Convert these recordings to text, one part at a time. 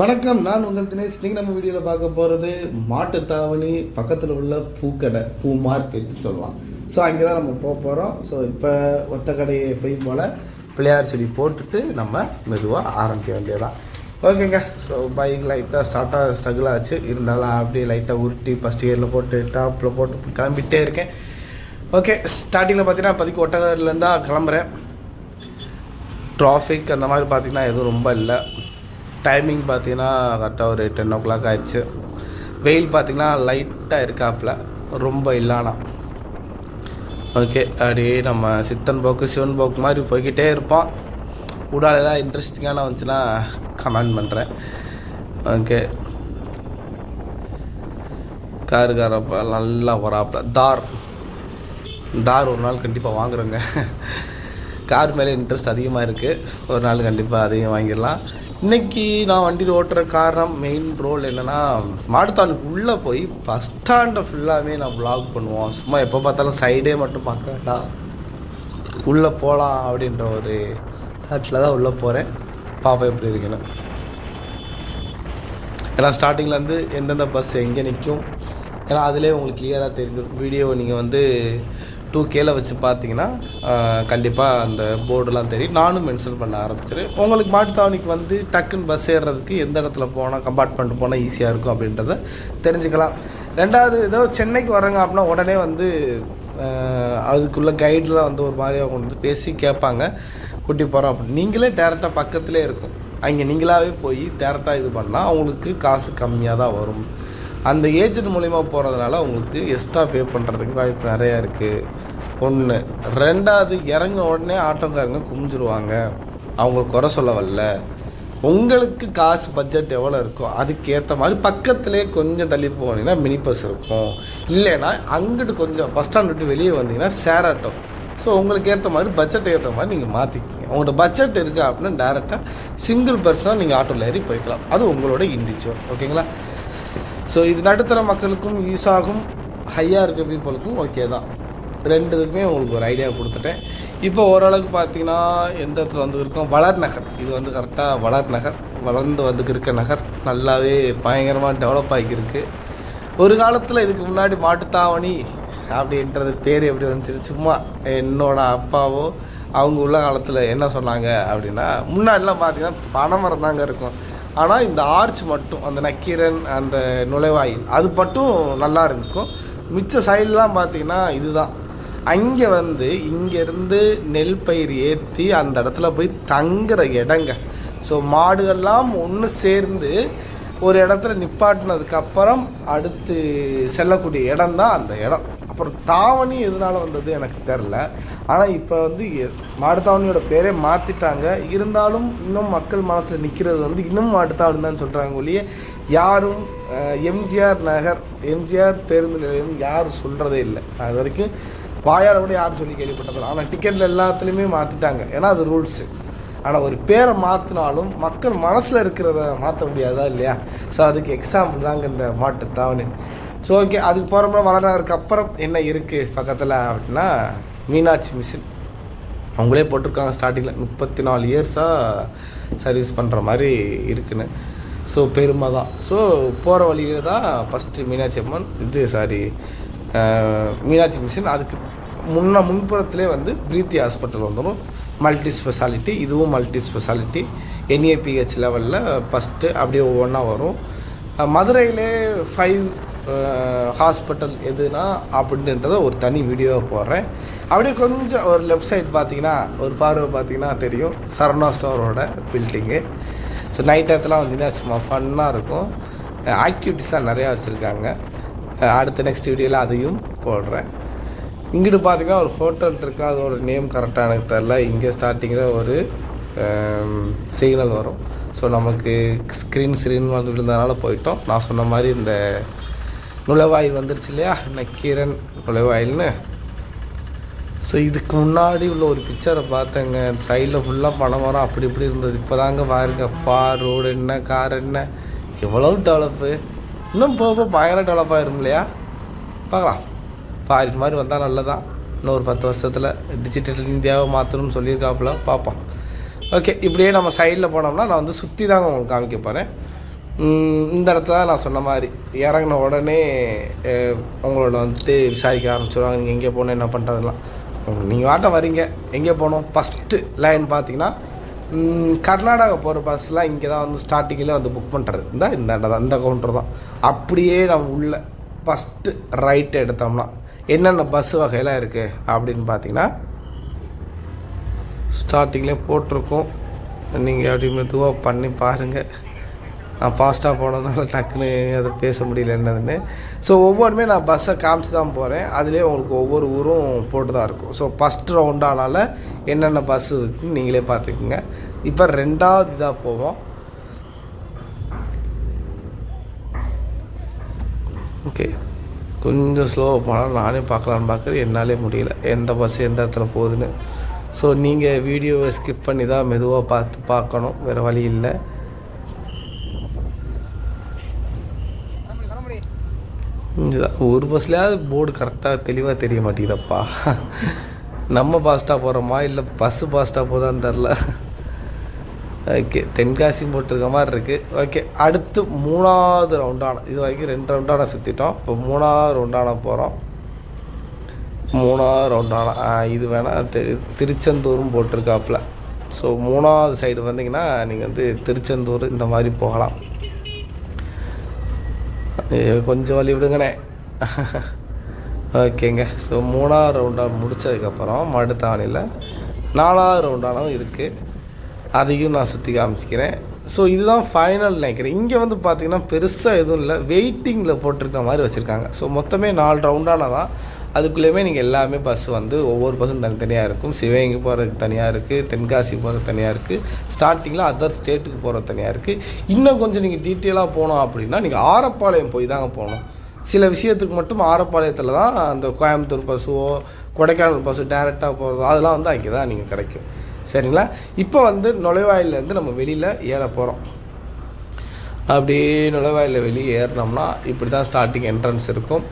வணக்கம் நான் உங்கள் தினேஷ். நீங்கள் நம்ம வீடியோவில் பார்க்க போகிறது மாட்டுத்தாவணி பக்கத்தில் உள்ள பூக்கடை பூ மார்க்கெட் சொல்லலாம் ஸோ அங்கே தான் நம்ம போக போகிறோம் ஸோ இப்போ ஒத்த கடையை போய் போல் பிள்ளையார் செடி போட்டுட்டு நம்ம மெதுவாக ஆரம்பிக்க வேண்டியதான் ஓகேங்க. ஸோ பைக் லைட்டாக ஸ்டார்ட்டாக ஸ்ட்ரகிள் ஆச்சு. இருந்தாலும் அப்படியே லைட்டாக உருட்டி ஃபஸ்ட் இயரில் போட்டு டாப்பில் போட்டு கிளம்பிட்டே இருக்கேன். ஓகே ஸ்டார்டிங்கில் பார்த்தீங்கன்னா இப்போதைக்கு ஒட்டகர்லேருந்து தான் கிளம்புறேன். ட்ராஃபிக் அந்த மாதிரி பார்த்திங்கன்னா எதுவும் ரொம்ப இல்லை. டைமிங் பார்த்தீங்கன்னா கரெக்டாக ஒரு டென் ஓ கிளாக் ஆயிடுச்சு. வெயில் பார்த்தீங்கன்னா லைட்டாக இருக்காப்புல ரொம்ப இல்லானா. ஓகே அப்படியே நம்ம சித்தன் போக்கு சிவன் போக்கு மாதிரி போய்கிட்டே இருப்போம். உடால் ஏதாவது இன்ட்ரெஸ்டிங்கான வந்துச்சுன்னா கமெண்ட் பண்ணுறேன் ஓகே காருக்காரப்ப நல்லா வராப்புல. தார். தார் ஒரு நாள் கண்டிப்பாக வாங்குறோங்க. கார் மேலே இன்ட்ரெஸ்ட் அதிகமாக இருக்குது ஒரு நாள் கண்டிப்பாக அதையும் வாங்கிடலாம். இன்றைக்கி நான் வண்டி ஓட்டுற காரணம் மெயின் ரோல் என்னென்னா மாடுத்தானுக்கு உள்ளே போய் பஸ் ஸ்டாண்டை ஃபுல்லாகவே நான் ப்ளாக் பண்ணுவோம். சும்மா எப்போ பார்த்தாலும் சைடே மட்டும் பார்க்க வேண்டாம். உள்ளே போகலாம் அப்படின்ற ஒரு தாட்டில் தான் உள்ளே போகிறேன் பாப்பா எப்படி இருக்குன்னு. ஏன்னா ஸ்டார்டிங்லேருந்து எந்தெந்த பஸ் எங்கே நிற்கும் ஏன்னா அதிலே உங்களுக்கு கிளியராக தெரிஞ்சிடும் வீடியோ நீங்கள் வந்து டூ கேல வச்சு பார்த்தீங்கன்னா கண்டிப்பாக அந்த போர்டுலாம் தெரியும். நானும் மென்ஷன் பண்ண ஆரம்பிச்சிரு. உங்களுக்கு மாட்டுத்தாவணிக்கு வந்து டக்குன்னு பஸ் ஏறுறதுக்கு எந்த இடத்துல போனால் கம்பார்ட்மெண்ட் போனால் ஈஸியாக இருக்கும் அப்படின்றத தெரிஞ்சுக்கலாம். ரெண்டாவது ஏதோ சென்னைக்கு வர்றங்க அப்படின்னா உடனே வந்து அதுக்குள்ளே கைடெலாம் வந்து ஒரு மாதிரி அவங்க வந்து பேசி கேட்பாங்க. கூட்டி போகிறோம் அப்படி நீங்களே டேரெக்டாக பக்கத்துலேயே இருக்கும். அங்கே நீங்களாகவே போய் டேரெக்டாக இது பண்ணால் அவங்களுக்கு காசு கம்மியாக தான் வரும். அந்த ஏஜென்ட் மூலிமா போகிறதுனால உங்களுக்கு எக்ஸ்ட்ரா பே பண்ணுறதுக்கு வாய்ப்பு நிறையா இருக்குது ஒன்று ரெண்டாவது இறங்க உடனே ஆட்டோக்காரங்க குமிஞ்சிருவாங்க. அவங்கள குறை சொல்ல வரல உங்களுக்கு காசு பட்ஜெட் எவ்வளோ இருக்கோ அதுக்கேற்ற மாதிரி பக்கத்துலேயே கொஞ்சம் தள்ளி போனீங்கன்னா மினி பஸ் இருக்கும். இல்லைன்னா அங்கிட்டு கொஞ்சம் பஸ் ஸ்டாண்ட் விட்டு வெளியே வந்தீங்கன்னா சேர் ஆட்டோ ஸோ உங்களுக்கு ஏற்ற மாதிரி பட்ஜெட் ஏற்ற மாதிரி நீங்கள் மாற்றிக்கிங்க உங்களோட பட்ஜெட் இருக்குது அப்படின்னா டேரெக்டாக சிங்கிள் பர்சனாக நீங்கள் ஆட்டோவில் ஏறி போய்க்கலாம். அது உங்களோட இண்டிவிஜுவல் ஓகேங்களா ஸோ இது நடுத்தர மக்களுக்கும் ஈஸாகும் ஹையாக இருக்க பீப்புளுக்கும் ஓகே தான். ரெண்டு இதுக்குமே உங்களுக்கு ஒரு ஐடியா கொடுத்துட்டேன். இப்போ ஓரளவுக்கு பார்த்தீங்கன்னா எந்த இடத்துல வந்து இருக்கோம்? வளர் நகர். இது வந்து கரெக்டாக வளர் நகர். வளர்ந்து வந்து இருக்க நகர். நல்லாவே பயங்கரமாக டெவலப் ஆகியிருக்கு. ஒரு காலத்தில் இதுக்கு முன்னாடி மாட்டுத்தாவணி அப்படின்றது பேர் எப்படி வந்துச்சு? சும்மா என்னோட அப்பாவோ அவங்க உள்ள காலத்தில் என்ன சொன்னாங்க அப்படின்னா முன்னாடிலாம் பார்த்தீங்கன்னா பனைமரம் தாங்க இருக்கும். ஆனால் இந்த ஆர்ச் மட்டும் அந்த நக்கீரன் அந்த நுழைவாயில் அது மட்டும் நல்லா இருந்துக்கும். மிச்ச சைட்லாம் பார்த்தீங்கன்னா இதுதான். அங்கே வந்து இங்கேருந்து நெல் பயிர் ஏற்றி அந்த இடத்துல போய் தங்குற இடங்க. ஸோ மாடுகள்லாம் ஒன்று சேர்ந்து ஒரு இடத்துல நிப்பாட்டினதுக்கப்புறம் அடுத்து செல்லக்கூடிய இடம் தான் அந்த இடம். அப்புறம் தாவணி எதனால வந்தது எனக்கு தெரில ஆனால் இப்போ வந்து மாட்டுத்தாவணியோட பேரே மாற்றிட்டாங்க இருந்தாலும் இன்னும் மக்கள் மனசில் நிற்கிறது வந்து இன்னும் மாட்டுத்தாவணி தான் சொல்கிறாங்க ஒழிய யாரும் எம்ஜிஆர் நகர் எம்ஜிஆர் பேருந்து நிலையம் யாரும் சொல்கிறதே இல்லை. அது வரைக்கும் வாயால் கூட யாரும் சொல்லி கேள்விப்பட்டதில்லை ஆனால் டிக்கெட்டில் எல்லாத்துலேயுமே மாற்றிட்டாங்க ஏன்னா அது ரூல்ஸு ஆனால் ஒரு பேரை மாற்றினாலும் மக்கள் மனசில் இருக்கிறத மாற்ற முடியாதா இல்லையா? ஸோ அதுக்கு எக்ஸாம்பிள் தாங்க இந்த மாட்டு தாவணி ஸோ ஓகே அதுக்கு போகிறோம்னா வளர்னதுக்கு அப்புறம் என்ன இருக்குது பக்கத்தில் அப்படின்னா மீனாட்சி மிஷின் அவங்களே போட்டிருக்காங்க ஸ்டார்டிங்கில் முப்பத்தி நாலு இயர்ஸாக சர்வீஸ் பண்ணுற மாதிரி இருக்குன்னு. ஸோ பெருமை தான் ஸோ போகிற வழியில் தான் ஃபஸ்ட்டு மீனாட்சி அம்மன் இது சாரி மீனாட்சி மிஷின் அதுக்கு முன்ன முன்புறத்திலே வந்து பிரீத்தி ஹாஸ்பிட்டல் வந்துடும் மல்டி ஸ்பெஷாலிட்டி இதுவும் மல்டி ஸ்பெஷாலிட்டி என்ஏபிஹெச் லெவலில் ஃபஸ்ட்டு அப்படியே ஒவ்வொன்றா வரும். மதுரையிலே ஃபைவ் ஹாஸ்பிட்டல் எதுனா அப்படின்றத ஒரு தனி வீடியோவை போடுறேன். அப்படியே கொஞ்சம் ஒரு லெஃப்ட் சைடு பார்த்தீங்கன்னா ஒரு பார்வை பார்த்தீங்கன்னா தெரியும். சரணா ஸ்டோரோட பில்டிங்கு ஸோ நைட் நேரத்துலாம் வந்தீங்கன்னா சும்மா ஃபன்னாக இருக்கும். ஆக்டிவிட்டீஸ்லாம் நிறையா வச்சுருக்காங்க. அடுத்த நெக்ஸ்ட் வீடியோவில் அதையும் போடுறேன். இங்கிட்டு பார்த்தீங்கன்னா ஒரு ஹோட்டல் இருக்குது அதோட நேம் கரெக்டாக எனக்கு தெரில இங்கே ஸ்டார்டிங்கில் ஒரு சிக்னல் வரும். ஸோ நமக்கு ஸ்க்ரீன் ஸ்க்ரீன் வந்து விழுந்ததுனால போயிட்டோம். நான் சொன்ன மாதிரி இந்த நுழைவாயில் வந்துருச்சு இல்லையா? நக்கீரன் நுழைவாயில்னு. ஸோ இதுக்கு முன்னாடி உள்ள ஒரு பிக்சரை பார்த்தேங்க. சைடில் ஃபுல்லாக பணம் மரம் அப்படி இப்படி இருந்தது. இப்போ தாங்க பாருங்க. பா ரோடு என்ன கார் என்ன? எவ்வளோ டெவலப்பு இன்னும் போக போக பயங்கர டெவலப் ஆயிரும் இல்லையா? பார்க்கலாம். ஃபாரின் மாதிரி வந்தால் நல்லதான் இன்னும் ஒரு பத்து வருஷத்தில் டிஜிட்டல் இந்தியாவை மாற்றணும்னு சொல்லியிருக்காப்புல. பார்ப்போம். ஓகே இப்படியே நம்ம சைடில் போனோம்னா நான் வந்து சுற்றி தாங்க உங்களுக்கு காமிக்க போகிறேன் இந்த இடத்துல நான் சொன்ன மாதிரி. இறங்கின உடனே உங்களோட வந்துட்டு விசாரிக்க ஆரம்பிச்சிடுவாங்க நீங்கள் எங்கே போகணும் என்ன பண்ணுறதுலாம் நீங்கள் வாட்டம் வரீங்க. எங்கே போகணும்? ஃபஸ்ட்டு லைன் பார்த்தீங்கன்னா கர்நாடகா போகிற பஸ்லாம் இங்கே தான் வந்து ஸ்டார்டிங்கில் வந்து புக் பண்ணுறது இந்த இந்த இடம் தான் இந்த கவுண்டர் தான். அப்படியே நம்ம உள்ள ஃபஸ்ட்டு ரைட் எடுத்தோம்னா என்னென்ன பஸ் வகையெல்லாம் இருக்குது அப்படின்னு பார்த்தீங்கன்னா ஸ்டார்டிங்லேயே போட்டிருக்கோம். நீங்கள் அப்படி மெதுவாக பண்ணி பாருங்கள் ஃபாஸ்ட்டாக போனதுனால டக்குன்னு அதை பேச முடியல என்னதுன்னு. ஸோ ஒவ்வொன்றுமே நான் பஸ்ஸை காமிச்சு தான் போகிறேன் அதுலேயே உங்களுக்கு ஒவ்வொரு ஊரும் போட்டு தான் இருக்கும். ஸோ ஃபஸ்ட் ரவுண்டானால என்னென்ன பஸ் இருக்குன்னு நீங்களே பார்த்துக்குங்க. இப்போ ரெண்டாவது இதாக போவோம். ஓகே கொஞ்சம் ஸ்லோவாக போனால் நானே பார்க்கலான்னு பார்க்குறேன். என்னாலே முடியல. எந்த பஸ் எந்த இடத்துல போகுதுன்னு. ஸோ நீங்கள் வீடியோவை ஸ்கிப் பண்ணி தான் மெதுவாக பார்த்து பார்க்கணும். வேறு வழி இல்லை. ஒரு பஸ்லையாவது போர்டு கரெக்டாக தெளிவாக தெரிய மாட்டேங்குதப்பா. நம்ம ஃபாஸ்ட்டாக போகிறோமா இல்லை பஸ்ஸு ஃபாஸ்ட்டாக போதான்னு தெரில ஓகே தென்காசி போட்டிருக்க மாதிரி இருக்குது ஓகே அடுத்து மூணாவது ரவுண்டான இது வரைக்கும் ரெண்டு ரவுண்டான சுற்றிட்டோம் இப்போ மூணாவது ரவுண்டான போகிறோம் மூணாவது ரவுண்டான இது வேணால் திரு திருச்செந்தூரும் போட்டிருக்காப்புல. ஸோ மூணாவது சைடு வந்தீங்கன்னா நீங்கள் வந்து திருச்செந்தூர் இந்த மாதிரி போகலாம். கொஞ்சம் வழி விடுங்கண்ணே. ஓகேங்க. ஸோ மூணாவது ரவுண்டாக முடித்ததுக்கப்புறம் மடுத்தாணியில் நாலாவது ரவுண்டானவும் இருக்குது அதையும் நான் சுற்றி காமிச்சிக்கிறேன். ஸோ இதுதான் ஃபைனல் நினைக்கிறேன். இங்கே வந்து பார்த்திங்கன்னா பெருசாக எதுவும் இல்லை. வெயிட்டிங்கில் போட்டிருக்க மாதிரி வச்சுருக்காங்க. ஸோ மொத்தமே நாலு ரவுண்டான தான் அதுக்குள்ளேயுமே நீங்கள் எல்லாமே பஸ் வந்து ஒவ்வொரு பஸ்ஸும் தனித்தனியாக இருக்கும். சிவகங்கை போகிறதுக்கு தனியாக இருக்குது தென்காசி போகிறதுக்கு தனியாக இருக்குது ஸ்டார்டிங்கில் அதர் ஸ்டேட்டுக்கு போகிறது தனியாக இருக்குது இன்னும் கொஞ்சம் நீங்கள் டீட்டெயிலாக போனோம் அப்படின்னா நீங்கள் ஆரப்பாளையம் போய் தாங்க போகணும். சில விஷயத்துக்கு மட்டும் ஆரப்பாளையத்தில் தான் அந்த கோயம்புத்தூர் பஸ்ஸோ கொடைக்கானல் பஸ்ஸு டேரெக்டாக போகிறதோ அதெல்லாம் வந்து அங்கே தான் நீங்கள் கிடைக்கும். சரிங்களா? இப்போ வந்து நுழைவாயிலேருந்து நம்ம வெளியில் ஏற போகிறோம் அப்படியே நுழைவாயிலில் வெளியே ஏறினோம்னா இப்படி தான் ஸ்டார்டிங் என்ட்ரன்ஸ் இருக்கும்.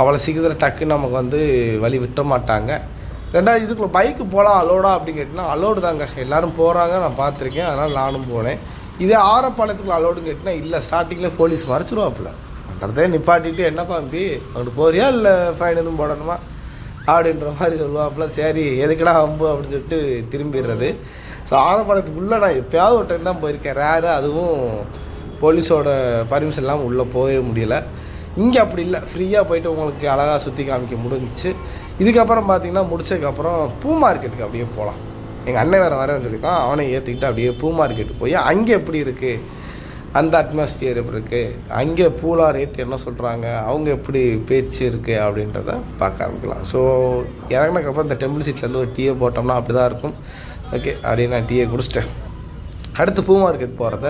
அவ்வளோ சீக்கிரத்தில் டக்குன்னு நமக்கு வந்து வழி விட்ட மாட்டாங்க. ரெண்டாவது இதுக்குள்ளே பைக்கு போகலாம் அலோடா அப்படின்னு கேட்டினா அலோடு தாங்க. எல்லோரும் போகிறாங்க நான் பார்த்துருக்கேன் அதனால் நானும் போனேன். இதே ஆரப்பாளையத்துக்குள்ள அலோடுன்னு கேட்டினா இல்லை ஸ்டார்டிங்கில் போலீஸ் மறைச்சிருவாப்புல. அந்த இடத்துல நிப்பாட்டிட்டு என்ன பாம்பி அங்கிட்டு போறியா? இல்லை ஃபைன் எதுவும் போடணுமா? அப்படின்ற மாதிரி சொல்லுவாப்புல. சரி எதுக்குடா அம்பு அப்படின்னு சொல்லிட்டு திரும்பிடுறது. ஸோ ஆரப்பாளையத்துக்குள்ளே நான் எப்பயாவது ஒரு டைம் தான் போயிருக்கேன். ரேரு அதுவும் போலீஸோட பர்மிஷன் இல்லாமல் உள்ளே போகவே முடியல. இங்கே அப்படி இல்லை. ஃப்ரீயாக போயிட்டு உங்களுக்கு அழகாக சுற்றி காமிக்க முடிஞ்சிச்சு. இதுக்கப்புறம் பார்த்தீங்கன்னா முடிச்சதுக்கப்புறம் பூ மார்க்கெட்டுக்கு அப்படியே போகலாம் எங்கள் அண்ணன் வேறு வரேன்னு சொல்லியிருக்கான். அவனை ஏற்றிக்கிட்டு அப்படியே பூ மார்க்கெட்டு போய் அங்கே எப்படி இருக்குது அந்த அட்மாஸ்பியர் எப்படி இருக்குது அங்கே பூலாம் ரேட் என்ன சொல்கிறாங்க அவங்க எப்படி பேச்சு இருக்குது அப்படின்றத பார்க்க ஆரம்பிக்கலாம். ஸோ இறங்கினதுக்கப்புறம் இந்த டெம்பிள் சீட்லேருந்து ஒரு டீயை போட்டோம்னா அப்படி தான் இருக்கும். ஓகே அப்படியே நான் டீயை குடிச்சிட்டேன். அடுத்து பூ மார்க்கெட் போகிறத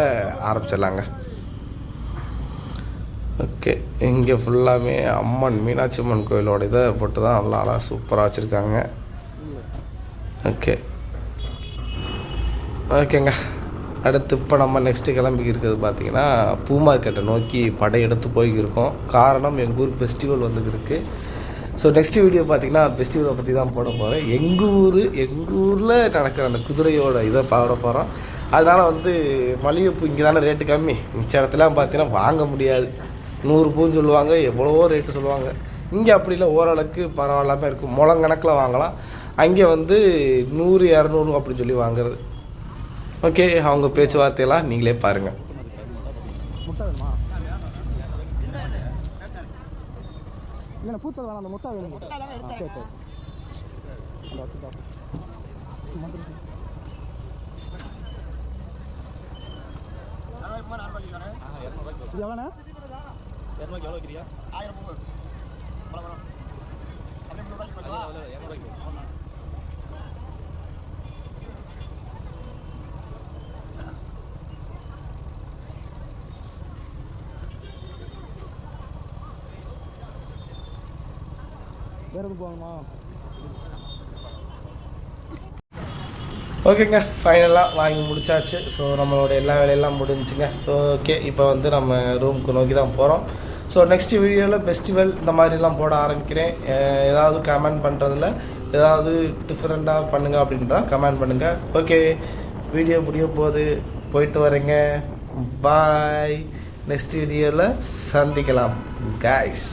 ஆரம்பிச்சிடலாங்க. ஓகே. இங்கே ஃபுல்லாமே அம்மன் மீனாட்சி அம்மன் கோயிலோட இதை போட்டு தான் நல்லா அழகாக சூப்பராக வச்சுருக்காங்க. ஓகே. ஓகேங்க. அடுத்து இப்போ நம்ம நெக்ஸ்ட்டு கிளம்பி இருக்கிறது பார்த்தீங்கன்னா பூ மார்க்கெட்டை நோக்கி படையெடுத்து போய்க்கிருக்கோம். காரணம் எங்கள் ஊர் ஃபெஸ்டிவல் வந்துருக்கு ஸோ நெக்ஸ்ட் வீடியோ பார்த்தீங்கன்னா ஃபெஸ்டிவலை பற்றி தான் போட போகிறேன் எங்கள் ஊர் எங்கள் ஊரில் நடக்கிற அந்த குதிரையோட இதை பாட போகிறோம் அதனால் வந்து மல்லிகைப்பூ இங்கே தானே ரேட்டு கம்மி. மிச்ச இடத்துலாம் பார்த்தீங்கன்னா வாங்க முடியாது. நூறு பூன்னு சொல்லுவாங்க எவ்வளவோ ரேட்டு சொல்லுவாங்க. இங்கே அப்படி இல்லை ஓரளவுக்கு பரவாயில்லாமல் இருக்கும். முழங்கணக்கில் வாங்கலாம். அங்கே வந்து நூறு இரநூறு அப்படின்னு சொல்லி வாங்குறது. ஓகே அவங்க பேச்சுவார்த்தையெல்லாம் நீங்களே பாருங்கள் முட்டை வேணுமா இல்லை பூத்தல் வேணாம் அந்த முட்டை வேணும். ஆ, சரி சரி. அந்த வச்சுட்டா இது எவ்வளோண்ணா? வேறு எதுவும் போகணுமா? ஓகேங்க ஃபைனலாக வாங்கி முடிச்சாச்சு. ஸோ நம்மளோட எல்லா வேலையெல்லாம் முடிஞ்சுங்க. ஸோ ஓகே இப்போ வந்து நம்ம ரூமுக்கு நோக்கி தான் போகிறோம் ஸோ நெக்ஸ்ட் வீடியோவில் ஃபெஸ்டிவல் இந்த மாதிரிலாம் போட ஆரம்பிக்கிறேன். ஏதாவது கமெண்ட் பண்ணுறதுல ஏதாவது டிஃப்ரெண்ட்டாக பண்ணுங்கள் அப்படின்றா கமெண்ட் பண்ணுங்கள் ஓகே வீடியோ முடிய போகுது. போயிட்டு வரேங்க. பாய் நெக்ஸ்ட் வீடியோவில் சந்திக்கலாம் காய்ஸ்